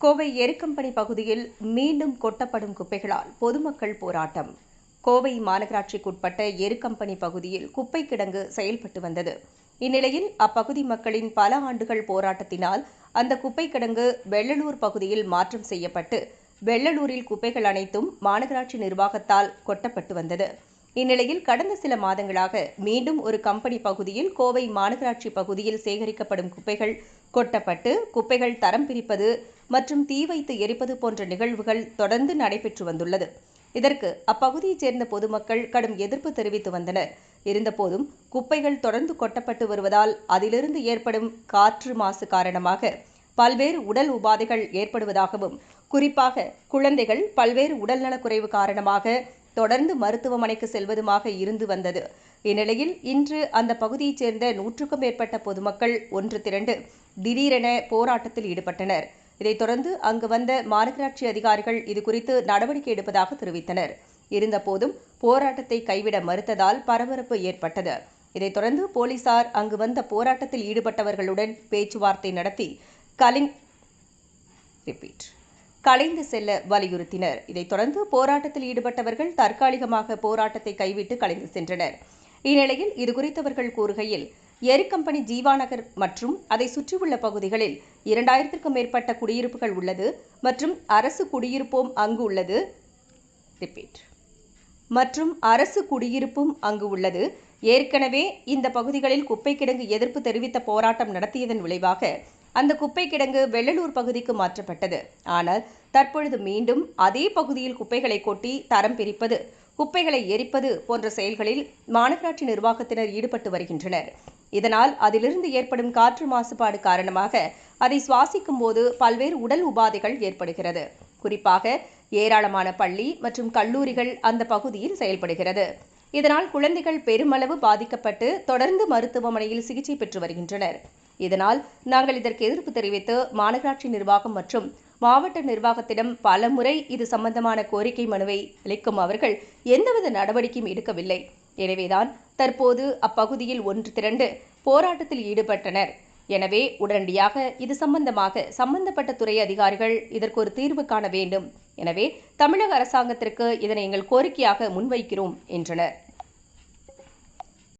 கோவை எருக்கம்பனி பகுதியில் மீண்டும் கொட்டப்படும் குப்பைகளால் பொதுமக்கள் போராட்டம். கோவை மாநகராட்சிக்குட்பட்ட எருக்கம்பனி பகுதியில் குப்பை கிடங்கு செயல்பட்டு வந்தது. இந்நிலையில் அப்பகுதி மக்களின் பல ஆண்டுகள் போராட்டத்தினால் அந்த குப்பை கிடங்கு வெள்ளலூர் பகுதியில் மாற்றம் செய்யப்பட்டு வெள்ளலூரில் குப்பைகள் அனைத்தும் மாநகராட்சி நிர்வாகத்தால் கொட்டப்பட்டு வந்தது. இந்நிலையில் கடந்த சில மாதங்களாக மீண்டும் ஒரு கம்பெனி பகுதியில் கோவை மாநகராட்சி பகுதியில் சேகரிக்கப்படும் குப்பைகள் கொட்டப்பட்டு குப்பைகள் தரம் பிரிப்பது மற்றும் தீ வைத்து எரிப்பது போன்ற நிகழ்வுகள் தொடர்ந்து நடைபெற்று வந்துள்ளது. இதற்கு அப்பகுதியைச் சேர்ந்த பொதுமக்கள் கடும் எதிர்ப்பு தெரிவித்து வந்தனர். இருந்தபோதும் குப்பைகள் தொடர்ந்து கொட்டப்பட்டு வருவதால் அதிலிருந்து ஏற்படும் காற்று மாசு காரணமாக பல்வேறு உடல் உபாதைகள் ஏற்படுவதாகவும் குறிப்பாக குழந்தைகள் பல்வேறு உடல்நலக்குறைவு காரணமாக தொடர்ந்து மருத்துவமனைக்கு செல்வதுமாக இருந்து வந்தது. இந்நிலையில் இன்று அந்த பகுதியைச் சேர்ந்த நூற்றுக்கும் மேற்பட்ட பொதுமக்கள் ஒன்று திரண்டு திடீரென போராட்டத்தில் ஈடுபட்டனர். இதைத் தொடர்ந்து அங்கு வந்த மாநகராட்சி அதிகாரிகள் இதுகுறித்து நடவடிக்கை எடுப்பதாக தெரிவித்தனர். இருந்தபோதும் போராட்டத்தை கைவிட மறுத்ததால் பரபரப்பு ஏற்பட்டது. இதைத் தொடர்ந்து போலீசார் அங்கு வந்த போராட்டத்தில் ஈடுபட்டவர்களுடன் பேச்சுவார்த்தை நடத்தி கலிங் ரிப்பீட் கலைந்து செல்ல வலியுறுத்தினர். இதைத் தொடர்ந்து போராட்டத்தில் ஈடுபட்டவர்கள் தற்காலிகமாக போராட்டத்தை கைவிட்டு கலைந்து சென்றனர். இந்நிலையில் இதுகுறித்தவர்கள் கூறுகையில் எரிக்கம்பெனி ஜீவா நகர் மற்றும் அதை சுற்றியுள்ள பகுதிகளில் இரண்டாயிரத்திற்கும் மேற்பட்ட குடியிருப்புகள் உள்ளது மற்றும் அரசு குடியிருப்போம் அங்கு உள்ளது. ரிப்பீட் மற்றும் அரசு குடியிருப்பும் அங்கு உள்ளது. ஏற்கனவே இந்த பகுதிகளில் குப்பை கிடங்கு எதிர்ப்பு தெரிவித்த போராட்டம் நடத்தியதன் விளைவாக அந்த குப்பை கிடங்கு வெள்ளலூர் பகுதிக்கு மாற்றப்பட்டது. ஆனால் தற்பொழுது மீண்டும் அதே பகுதியில் குப்பைகளை கொட்டி தரம் பிரிப்பது குப்பைகளை எரிப்பது போன்ற செயல்களில் மாநகராட்சி நிர்வாகத்தினர் ஈடுபட்டு வருகின்றனர். இதனால் அதிலிருந்து ஏற்படும் காற்று மாசுபாடு காரணமாக அதை சுவாசிக்கும் போது பல்வேறு உடல் உபாதைகள் ஏற்படுகிறது. குறிப்பாக ஏராளமான பள்ளி மற்றும் கல்லூரிகள் அந்த பகுதியில் செயல்படுகிறது. இதனால் குழந்தைகள் பெருமளவு பாதிக்கப்பட்டு தொடர்ந்து மருத்துவமனையில் சிகிச்சை பெற்று வருகின்றனர். இதனால் நாங்கள் இதற்கு எதிர்ப்பு தெரிவித்து மாநகராட்சி நிர்வாகம் மற்றும் மாவட்ட நிர்வாகத்திடம் பலமுறை இது சம்பந்தமான கோரிக்கை மனுவை அளிக்கும் அவர்கள் எந்தவித நடவடிக்கையும் எடுக்கவில்லை. எனவேதான் தற்போது அப்பகுதியில் ஒன்று திரண்டு போராட்டத்தில் ஈடுபட்டனர். எனவே உடனடியாக இது சம்பந்தமாக சம்பந்தப்பட்ட துறை அதிகாரிகள் இதற்கு ஒரு தீர்வு காண வேண்டும். எனவே தமிழக அரசாங்கத்திற்கு இதனை எங்கள் கோரிக்கையாக முன்வைக்கிறோம் என்றனர்.